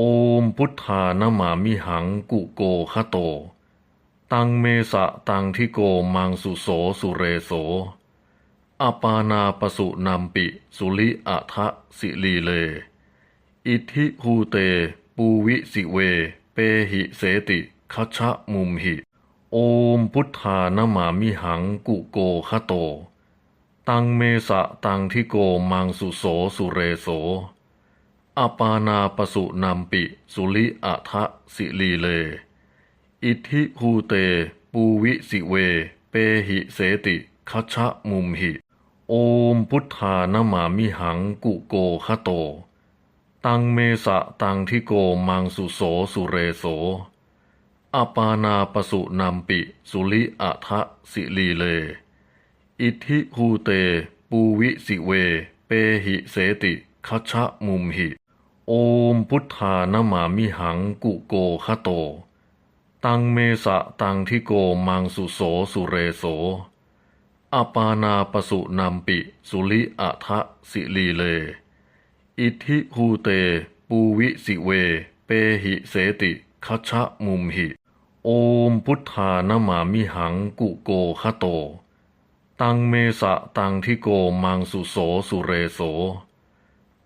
โอมพุทธานามามิหังกุโกคะโต ตังเมสะตังทิโกมังสุโสสุเรโสอปานาปสุนัมปิสุลิอะทะสิลีเล อิทธิหูเต ปูวิสิเว เปหิเสติคัชะมุมหิ โอมพุทธานามามิหังกุโกคะโต ตังเมสะตังทิโกมังสุโสสุเรโส อปานาปสุนัมปิ สุลิอะทะสิลีเล อิทธิหูเต ปูวิสิเว เปหิเสติคัชะมุมหิ โอมพุทธานามามิหังกุโกคะโต ตังเมสะตังทิโกมังสุโสสุเรโส อปานาปสุนัมปิ สุลิอะทะสิลีเล อิทธิหูเต ปูวิสิเว เปหิเสติคัชะมุมหิ โอมพุทธานามามิหังกุโกคะโต ตังเมสะตังทิโกมังสุโสสุเรโสอปานาปสุนัมปิ สุลิอะทะสิลีเล อิทิหูเต ปูวิสิเว เปหิเสติคัชะมุมหิ โอมพุทธานามามิหังกุโกคะโต ตังเมสะตังทิโกมังสุโสสุเรโส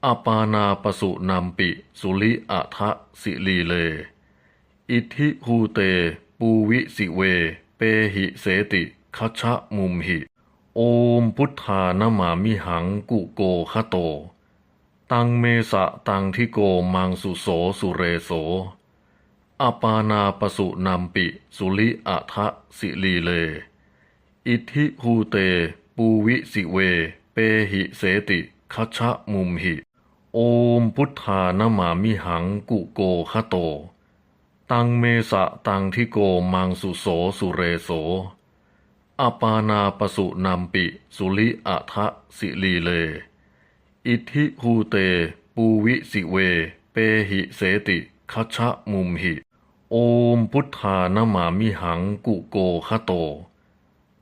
อปานาปสุนัมปิ สุลิอะทะสิลีเล อิทธิหูเต ปูวิสิเว เปหิเสติคัชะมุมหิ โอมพุทธานามามิหังกุโกคะโต ตังเมสะตังทิโกมังสุโสสุเรโส อปานาปสุนัมปิ สุลิอะทะสิลีเล อิทธิหูเต ปูวิสิเว เปหิเสติคัชะมุมหิ โอมพุทธานามามิหังกุโกคะโต ตังเมสะตังทิโกมังสุโสสุเรโสอปานาปสุนัมปิสุลิอะทะสิลีเล อิทธิหูเต ปูวิสิเว เปหิเสติคัชะมุมหิ โอมพุทธานามามิหังกุโกคะโต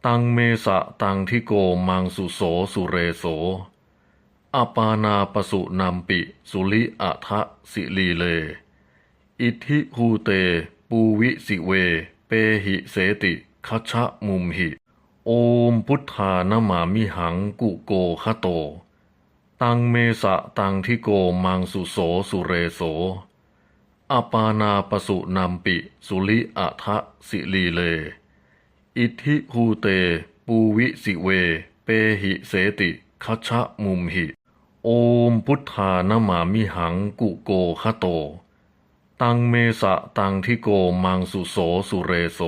ตังเมสะตังทิโกมังสุโสสุเรโส อปานาปสุนัมปิ สุลิอะทะสิลีเล อิทิหูเต ปูวิสิเว เปหิเสติคัชะมุมหิ โอมพุทธานามามิหังกุโกคะโต ตังเมสะตังทิโกมังสุโสสุเรโสอปานาปสุนัมปิ สุลิอะทะสิลีเล อิทิหูเต ปูวิสิเว เปหิเสติคัชะมุมหิ โอมพุทธานามามิหังกุโกคะโต ตังเมสะตังทิโกมังสุโสสุเรโส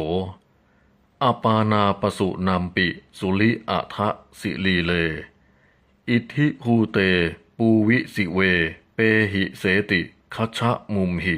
อปานาปสุนัมปิสุลิอะทะสิลีเล อิทิหูเต ปูวิสิเว เปหิเสติคัชะมุมหิ